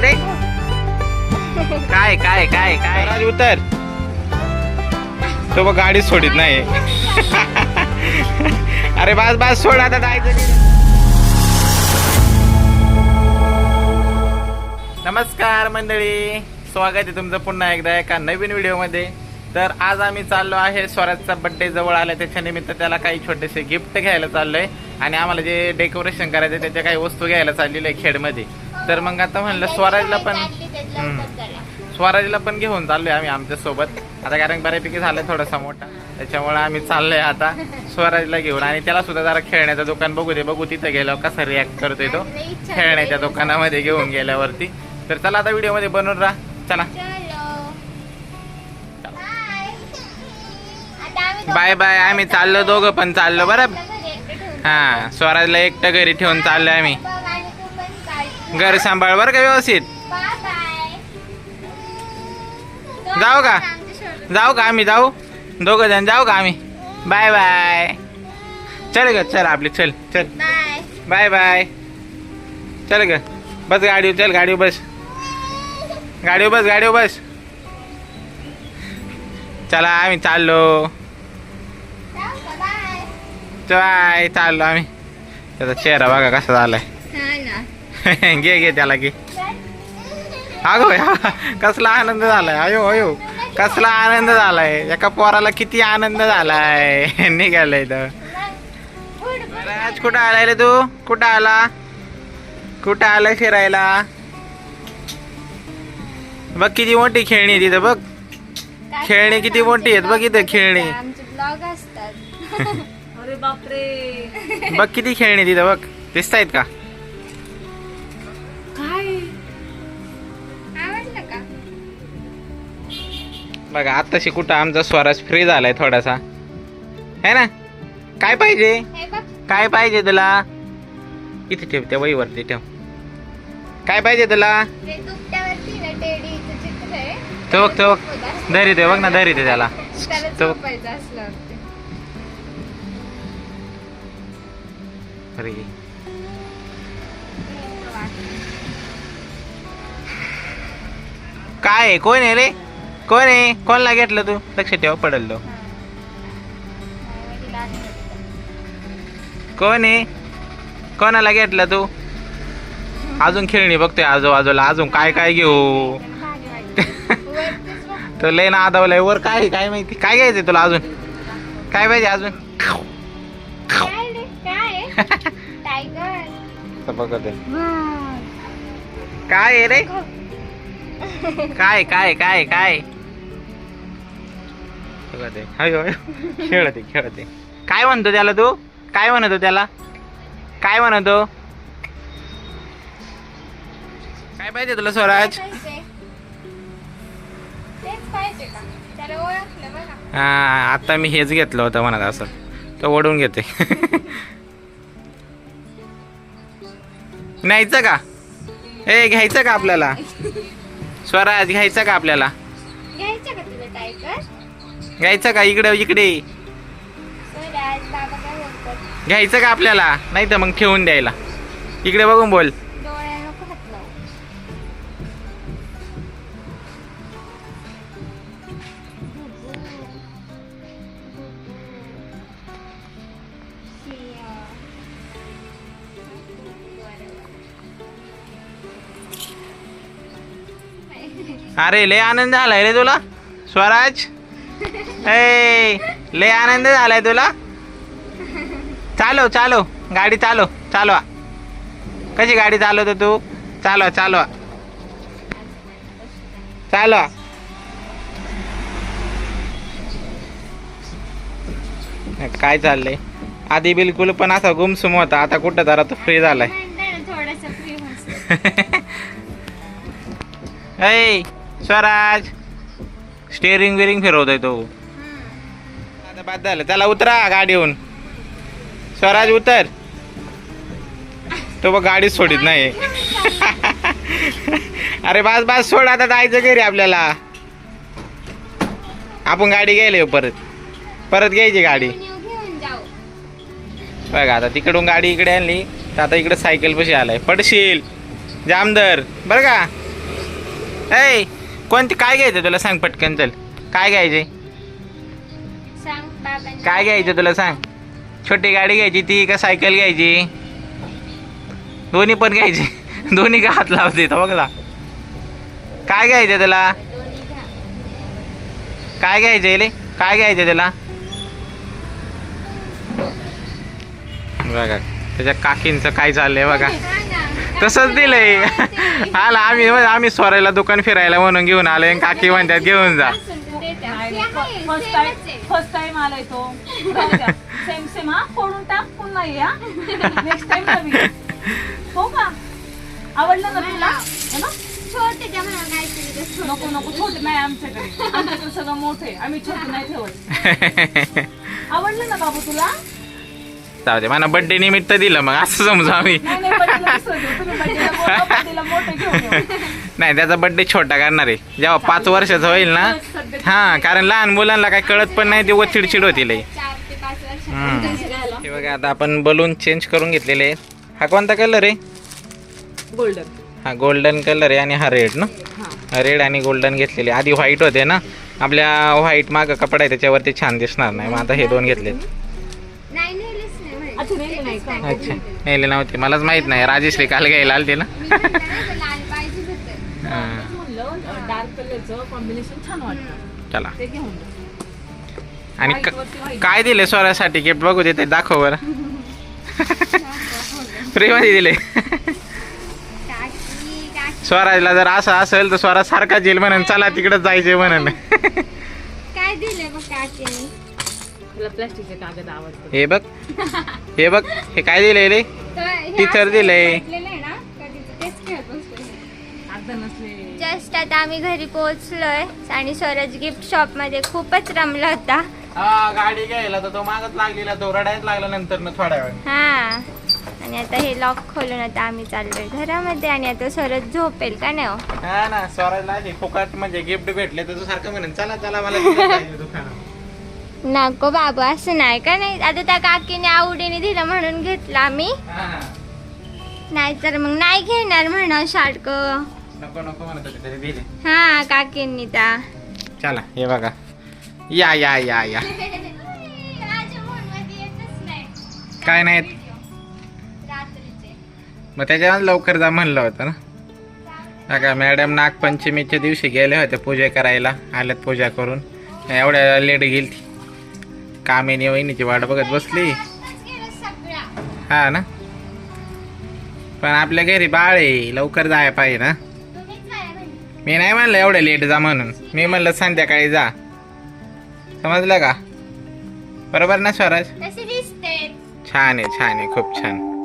रे. काय काय काय काय? राज उतर. तो बघ गाडी सोडित नाही. अरे बस बस सोड आता जायचं नमस्कार मंडळी. स्वागत आहे तुमचं पुन्हा एकदा एका नवीन व्हिडिओमध्ये. तर आज आम्ही चाललो आहे स्वराजचा बड्डे जवळ आला त्याच्या निमित्त त्याला काही छोटेसे गिफ्ट घ्यायला चाललोय. आणि आम्हाला जे डेकोरेशन करायचं त्याच्या काही वस्तू घ्यायला चाललेलं आहे खेडमध्ये. तर मग आता म्हणलं स्वराजला पण. स्वराजला पण घेऊन चाललोय आम्ही आमच्यासोबत. आता कारण बऱ्यापैकी झालंय थोडासा मोठा. त्याच्यामुळे आम्ही चाललोय आता स्वराजला घेऊन. आणि त्याला सुद्धा जरा खेळण्याचं दुकान बघू दे. बघू तिथं गेल्यावर कसा रिॲक्ट करतोय तो. खेळण्याच्या दुकानामध्ये घेऊन गेल्यावरती. तर चला आता व्हिडिओमध्ये बनवून राहा. चला. Bye bye. आम्ही चाललो दोघं पण चाललो. बरं. हा. स्वराजला एकटं घरी ठेवून चाललोय आम्ही. घर सांभाळ बरं का व्यवस्थित? जाऊ का? जाऊ का आम्ही? जाऊ? दोघं जण जाऊ का आम्ही? Bye bye. चल ग चल आपली चल चल. Bye bye. चल ग बस गाडीवर चल गाडीवर बस. गाडीवर बस गाडीवर बस. चला आम्ही चाललो. बाय. चाललो आम्ही. त्याचा चेहरा बघा कसा झालाय. घे घे त्याला घे. अगो या कसला आनंद झालाय. अयो अयो कसला आनंद झालाय. एका पोराला किती आनंद झालाय. निघालाय तर आज कुठं आलाय रे तू? कुठं आला? कुठं आलाय फिरायला? बघ किती मोठी खेळणी तिथं बघ. खेळणी किती मोठी आहेत बघ इथं खेळणी. अरे बापरे बघ किती खेळणी तिथं बघ. दिसतायत का? बघा आताशी कुठं आमचा स्वराज फ्री झालाय थोडासा. है ना? काय पाहिजे? काय पाहिजे तुला? इथे ठेव त्या वहीवरती ठेव. काय पाहिजे तुला? ते बघ. धरी दे बघ ना धरी दे त्याला. अरे. काय आहे? कोण आहे रे? कोण आहे? कोणला घेतलं तू? लक्ष ठेव पडल. तो कोण आहे? कोणाला घेतलं तू? अजून खेळणी बघतोय आजूबाजूला. अजून काय काय घेऊ? तो लय ना आदावलाय वर काय? काय माहिती? काय घ्यायचंय तुला अजून? काय पाहिजे अजून? बघत. काय आहे रे? काय काय काय काय? अयो. खेळते खेळते. काय म्हणतो त्याला तू? काय म्हणतो त्याला? काय म्हणतो? काय पाहिजे तुला स्वराज? हा आता मी हेच घेतलं होतं म्हणत असं तो ओढून घेते. न्यायचं का? ए घ्यायचं का आपल्याला? स्वराज घ्यायचं का आपल्याला? घ्यायचं का इकडे इकडे? घ्यायचं का आपल्याला? नाही तर मग ठेवून द्यायला. इकडे बघून बोल. अरे लय आनंद झालाय रे तुला स्वराज. ए लय आनंद झालाय तुला? चालव चालव गाडी चालव चालवा. कशी गाडी चालवतो तू? चालवा चालवा. चालवा. काय चाललंय? आधी बिलकुल पण असा गुमसुम होता आता कुठं जरा तो फ्री झालाय. ऐ स्वराज. स्टेअरिंग बिरिंग फिरवतोय तो. आता बाद झालं. त्याला उतरा गाडीहून. स्वराज उतर. तो बघ गाडी सोडित नाही. अरे बास बास सोड आता जायचं घरी आपल्याला. आपण गाडी घ्यायला येऊ परत. परत घ्यायची गाडी. बघ बघा आता तिकडून गाडी इकडे आणली तर आता इकडे सायकल पशी आलाय. पडशील. जामदर. बरं का? ऐ! कोणती काय घ्यायचं तुला सांग पटकन चल. काय घ्यायचे काय घ्यायचं तुला सांग? छोटी गाडी घ्यायची ती का सायकल घ्यायची? दोन्ही पण घ्यायची. दोन्ही का हात लावते बघला काय घ्यायचं घ्या काय घ्यायचं रे काय घ्यायचं त्याला बघा त्याच्या काकींचं काय चाललंय बघा. तसंच दिलंय. आला आम्ही आम्ही स्वरायला दुकान फिरायला म्हणून घेऊन आलोय आणि काकी म्हणतात घेऊन जा. फर्स्ट टाइम टाइम आलाय तो. सेम सेम हा? फोडून टाक पुन्हा ये नेक्स्ट टाइम नवीन का? आवडलं ना तुला? हो ना? छोटं. नको नको छोटे नाही आमच्याकडे. आमच्याकडे सगळं मोठे आम्ही छोटे नाही ठेवत. आवडलं ना बाबू तुला? जाऊ दे मला बर्थडे निमित्त दिलं मग असं समजू आम्ही. नाही त्याचा बर्थडे छोटा करणार आहे. जेव्हा पाच वर्षाचा होईल ना हा कारण लहान मुलांना काय कळत पण नाही ते चिडचिड होती लई. हे बघा आता आपण बलून चेंज करून घेतलेले आहेत. हा कोणता कलर आहे? गोल्डन हा गोल्डन कलर आहे आणि हा रेड ना? हा. रेड आणि गोल्डन घेतलेले. आधी व्हाईट होते ना? आपल्या व्हाईट माग कपडा आहे त्याच्यावरती छान दिसणार नाही. मग आता हे दोन घेतलेत. अच्छा. नेले नव्हते. मलाच माहीत नाही. राजेश्री काल घ्यायला आलते ना. हा, चला. आणि. काय दिले स्वरासाठी? गिफ्ट बघू दे ते दाखव बरं. फ्रीमध्ये दिले. स्वराजला जर असं असेल तर स्वराज सारखा जेल म्हणून चला तिकडे जायचे म्हणून. काय दिले प्लास्टिकचे कागद आवडतात. हे बघ. हे बघ. हे काय दिले रे? असं दिलंय. म्हटलेलं आहे ना? कधीचं तेच खेळत बसतो हे. कागद नसले. जस्ट आता आम्ही घरी पोहोचलोय आणि स्वराज गिफ्ट शॉपमध्ये खूपच रमला होता. हा गाडी घ्यायला तर तो मागच लागलेला तो रडायच लागला नंतर ना थोड्या वेळ हा. आणि आता हे लॉक खोलून आता आम्ही चाललोय घरामध्ये आणि आता स्वराज झोपेल का नाही हो? हा ना स्वराजला फुकट म्हणजे गिफ्ट भेटले तर तू सारखं म्हणेन चला चला मला तिकडे जायचं दुकानात. नको बाबू असं नाही का नाही? आता त्या काकीने आवडीने दिलं म्हणून घेतलं आम्ही हा ना. नाहीतर मग नाही घेणार म्हणा शाडक नको नको म्हणत होते तरी दिले. हा काकींनी त्या. चला हे बघा. या या या या. काय नाही मग त्याच्यावर लवकर जा म्हणलं होतं ना. बघा मॅडम नागपंचमीच्या दिवशी गेले होते पूजा करायला आल्यात पूजा करून. एवढ्या लेट गेली कामिनी वहिनीची वाट बघत बसली. हा ना? पण आपल्या घरी बाळ आहे लवकर जाय पाहिजे ना. मी नाही म्हणलं एवढं लेट जा म्हणून. मी म्हणलं संध्याकाळी जा. समजलं का? बरोबर ना स्वराज? छान आहे छान आहे खूप छान.